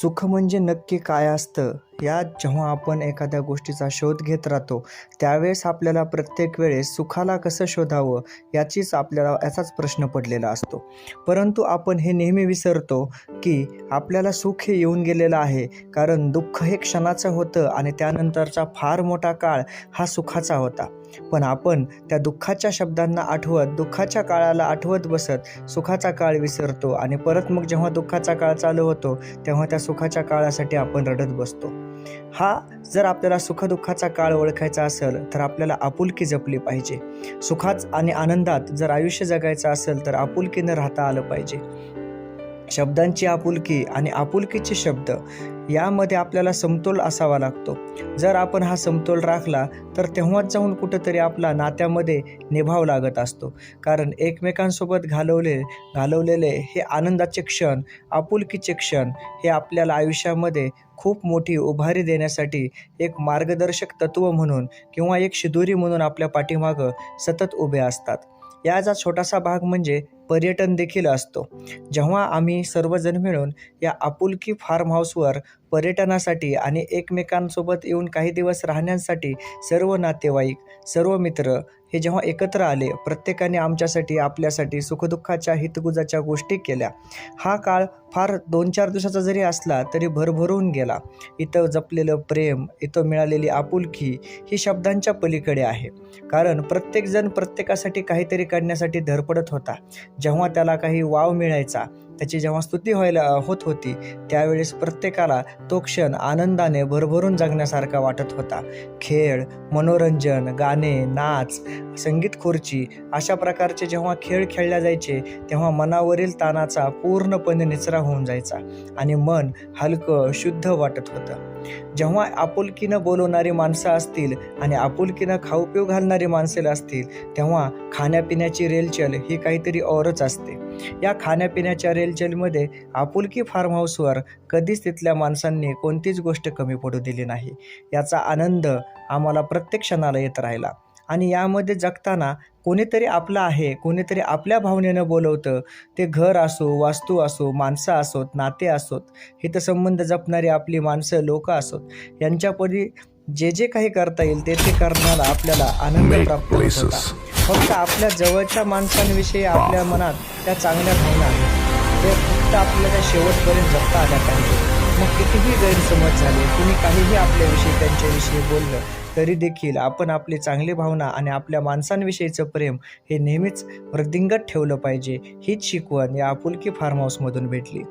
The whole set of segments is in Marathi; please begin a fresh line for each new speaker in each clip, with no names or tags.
सुख म्हणजे नक्की काय असतं? यात जेव्हा आपण एखाद्या गोष्टीचा शोध घेत राहतो त्यावेळेस आपल्याला प्रत्येक वेळेस सुखाला कसं शोधावं याचीच आपल्याला याचाच प्रश्न पडलेला असतो. परंतु आपण हे नेहमी विसरतो की आपल्याला सुख हे येऊन गेलेलं आहे कारण दुःख हे क्षणाचं होतं आणि त्यानंतरचा फार मोठा काळ हा सुखाचा होता. पण आपण त्या दुःखाच्या शब्दांना आठवत दुःखाच्या काळाला आठवत बसत सुखाचा काळ विसरतो आणि परत मग जेव्हा दुःखाचा काळ चालू होतो तेव्हा त्या सुखाच्या काळासाठी आपण रडत बसतो. हा जर आपल्याला सुखदुःखाचा काळ ओळखायचा असेल तर आपल्याला आपुलकी जपली पाहिजे. सुखात आणि आनंदात जर आयुष्य जगायचं असेल तर आपुलकीनं राहता आलं पाहिजे. शब्दांची आपुलकी आणि आपुलकीचे शब्द यामध्ये आपल्याला समतोल असावा लागतो. जर आपण हा समतोल राखला तर तेव्हाच जाऊन कुठंतरी आपला नात्यामध्ये निभाव लागत असतो. कारण एकमेकांसोबत घालवले घालवलेले हे आनंदाचे क्षण आपुलकीचे क्षण हे आपल्याला आयुष्यामध्ये खूप मोठी उभारी देण्यासाठी एक मार्गदर्शक तत्त्व म्हणून किंवा एक शिदुरी म्हणून आपल्या पाठीमागं सतत उभे असतात. याचा छोटासा भाग म्हणजे पर्यटन देखील असतो. जेव्हा आम्ही सर्वजण मिळून या आपुलकी फार्म हाऊसवर पर्यटनासाठी आणि एकमेकांसोबत येऊन काही दिवस राहण्यासाठी सर्व नातेवाईक सर्व मित्र हे जेव्हा एकत्र आले प्रत्येकाने आमच्यासाठी आपल्यासाठी सुखदुःखाच्या हितगुजाच्या गोष्टी केल्या. हा काळ फार दोन चार दिवसाचा जरी असला तरी भरभरून गेला. इथं जपलेलं प्रेम इथं मिळालेली आपुलकी ही शब्दांच्या पलीकडे आहे. कारण प्रत्येकजण प्रत्येकासाठी काहीतरी करण्यासाठी धडपडत होता. जेव्हा त्याला काही वाव मिळायचा त्याची जेव्हा स्तुती व्हायला होत होती त्यावेळेस प्रत्येकाला तो क्षण आनंदाने भरभरून जगण्यासारखा वाटत होता. खेळ मनोरंजन गाणे नाच संगीत खुर्ची अशा प्रकारचे जेव्हा खेळ खेळल्या जायचे तेव्हा मनावरील ताणाचा पूर्णपणे निचरा होऊन जायचा आणि मन हलकं शुद्ध वाटत होतं. जेव्हा आपुलकीनं बोलवणारी माणसं असतील आणि आपुलकीनं खाऊ पिऊ घालणारी माणसे असतील तेव्हा खाण्यापिण्याची रेलचल ही काहीतरी औरच असते. या खाण्यापिण्याच्या रेलचेलमध्ये आपुलकी फार्म हाऊसवर कधीच तिथल्या माणसांनी कोणतीच गोष्ट कमी पडू दिली नाही. याचा आनंद आम्हाला प्रत्येक क्षणाला येत राहिला. आणि यामध्ये जगताना कोणीतरी आपलं आहे कोणीतरी आपल्या भावनेनं बोलवतं. ते घर असो वास्तू असो माणसं असोत नाते असोत हितसंबंध जपणारी आपली माणसं लोकं असोत. यांच्यापरी जे जे काही करता येईल ते ते करण्याला आपल्याला आनंद प्राप्त होत होता. फक्त आपल्या जवळच्या माणसांविषयी आपल्या मनात त्या चांगल्या भावना आहेत. ते फक्त आपल्याला त्या शेवटपर्यंत जपता आल्या पाहिजे मग कितीही गैरसमज झाले कुणी काहीही आपल्याविषयी त्यांच्याविषयी बोललं तरी देखील आपण आपली चांगली भावना आणि आपल्या माणसांविषयीचं प्रेम हे नेहमीच वृद्धिंगत ठेवलं पाहिजे हीच शिकवण या आपुलकी फार्म हाऊसमधून भेटली.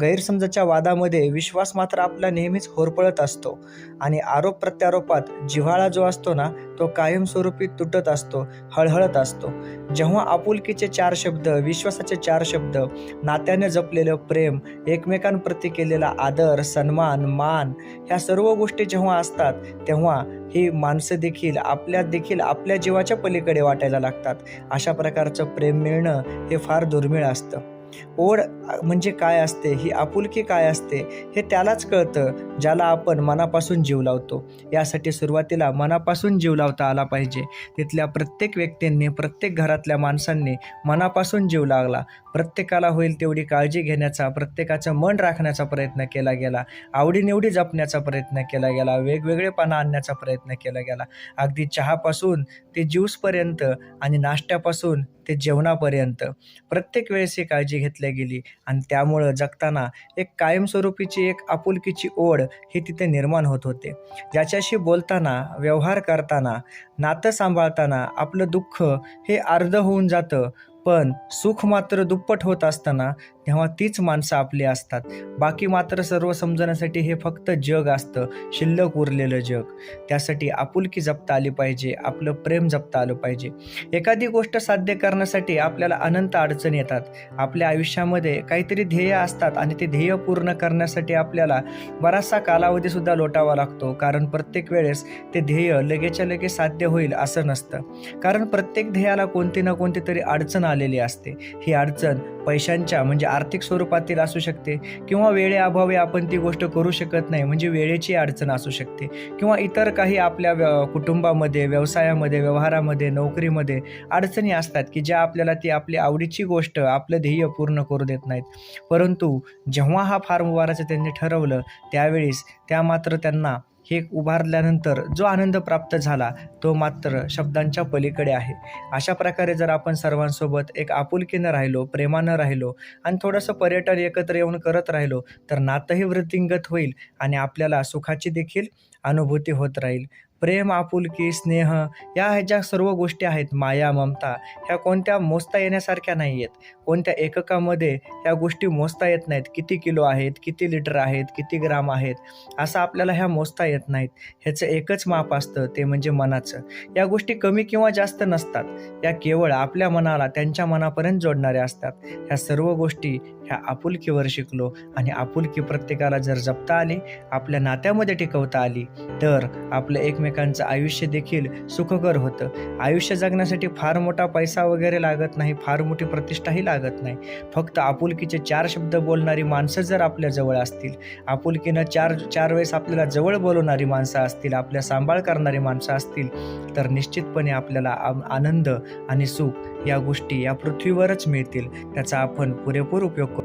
गैरसमजाच्या वादामध्ये विश्वास मात्र आपला नेहमीच होरपळत असतो आणि आरोप प्रत्यारोपात जिव्हाळा जो असतो ना तो कायमस्वरूपी तुटत असतो हळहळत असतो. जेव्हा आपुलकीचे चार शब्द विश्वासाचे चार शब्द नात्याने जपलेलं प्रेम एकमेकांप्रती केलेला आदर सन्मान मान ह्या सर्व गोष्टी जेव्हा असतात तेव्हा ही माणसं देखील आपल्या देखील आपल्या जीवाच्या पलीकडे वाटायला लागतात. अशा प्रकारचं प्रेम मिळणं हे फार दुर्मिळ असतं. ओढ म्हणजे काय असते? ही आपुलकी काय असते? हे त्यालाच कळतं ज्याला आपण मनापासून जीव लावतो. यासाठी सुरुवातीला मनापासून जीव लावता आला पाहिजे. तिथल्या प्रत्येक व्यक्तींनी प्रत्येक घरातल्या माणसांनी मनापासून जीव लागला. प्रत्येकाला होईल तेवढी काळजी घेण्याचा प्रत्येकाचं मन राखण्याचा प्रयत्न केला गेला. आवडीनिवडी जपण्याचा प्रयत्न केला गेला. वेगवेगळेपणा आणण्याचा प्रयत्न केला गेला. अगदी चहापासून ते ज्यूसपर्यंत आणि नाश्त्यापासून ते जेवणापर्यंत प्रत्येक वेळेस ही काळजी घेतली गेली. आणि त्यामुळं जगताना एक कायमस्वरूपीची एक आपुलकीची ओढ ही तिथे निर्माण होत होते. ज्याच्याशी बोलताना व्यवहार करताना नातं सांभाळताना आपलं दुःख हे अर्ध होऊन जातं. पण सुख मात्र दुप्पट होत असताना तेव्हा तीच माणसं आपली असतात. बाकी मात्र सर्व समजण्यासाठी हे फक्त जग असतं. शिल्लक उरलेलं जग. त्यासाठी आपुलकी जपता आली पाहिजे. आपलं प्रेम जपता आलं पाहिजे. एखादी गोष्ट साध्य करण्यासाठी आपल्याला अनंत अडचणी येतात. आपल्या आयुष्यामध्ये काहीतरी ध्येय असतात आणि ते ध्येय पूर्ण करण्यासाठी आपल्याला बराचसा कालावधीसुद्धा लोटावा लागतो. कारण प्रत्येक वेळेस ते ध्येय लगेच्या लगेच साध्य होईल असं नसतं. कारण प्रत्येक ध्येयाला कोणती ना कोणती तरी अडचण आली झालेली असते. ही अडचण पैशांच्या म्हणजे आर्थिक स्वरूपातील असू शकते किंवा वेळेअभावी आपण ती गोष्ट करू शकत नाही म्हणजे वेळेची अडचण असू शकते किंवा इतर काही आपल्या व्य- कुटुंबामध्ये व्यवसायामध्ये व्यवहारामध्ये नोकरीमध्ये अडचणी असतात की ज्या आपल्याला ती आपली आवडीची गोष्ट आपलं ध्येय पूर्ण करू देत नाहीत. परंतु जेव्हा हा फार्म उभारायचं त्यांनी ठरवलं त्यावेळेस त्या मात्र त्यांना हे उभारल्यानंतर जो आनंद प्राप्त झाला तो मात्र शब्दांच्या पलीकडे आहे. अशा प्रकारे जर आपण सर्वांसोबत एक आपुलकीनं राहिलो प्रेमानं राहिलो आणि थोडंसं पर्यटन एकत्र येऊन करत राहिलो तर नातंही वृद्धिंगत होईल आणि आपल्याला सुखाची देखील अनुभूती होत राहील. प्रेम आपुलकी स्नेह या ह्या ज्या सर्व गोष्टी आहेत. माया ममता ह्या कोणत्या मोजता येण्यासारख्या नाही आहेत कोणत्या एककामध्ये ह्या गोष्टी मोजता येत नाहीत. किती किलो आहेत किती लिटर आहेत किती ग्राम आहेत असं आपल्याला ह्या मोजता येत नाहीत. ह्याचं एकच माप असतं ते म्हणजे मनाचं. या गोष्टी कमी किंवा जास्त नसतात. या केवळ आपल्या मनाला त्यांच्या मनापर्यंत जोडणाऱ्या असतात. ह्या सर्व गोष्टी ह्या आपुलकीवर शिकलो आणि आपुलकी प्रत्येकाला जर जपता आली आपल्या नात्यामध्ये टिकवता आली तर आपलं एकमेकांचं आयुष्य देखील सुखकर होतं. आयुष्य जगण्यासाठी फार मोठा पैसा वगैरे लागत नाही फार मोठी प्रतिष्ठाही लागत नाही. फक्त आपुलकीचे चार शब्द बोलणारी माणसं जर आपल्या जवळ असतील आपुलकीनं चार चार वेळेस आपल्याला जवळ बोलवणारी माणसं असतील आपल्या सांभाळ करणारी माणसं असतील तर निश्चितपणे आपल्याला आनंद आणि सुख या गोष्टी या पृथ्वीवरच मिळतील. त्याचा आपण पुरेपूर उपयोग करू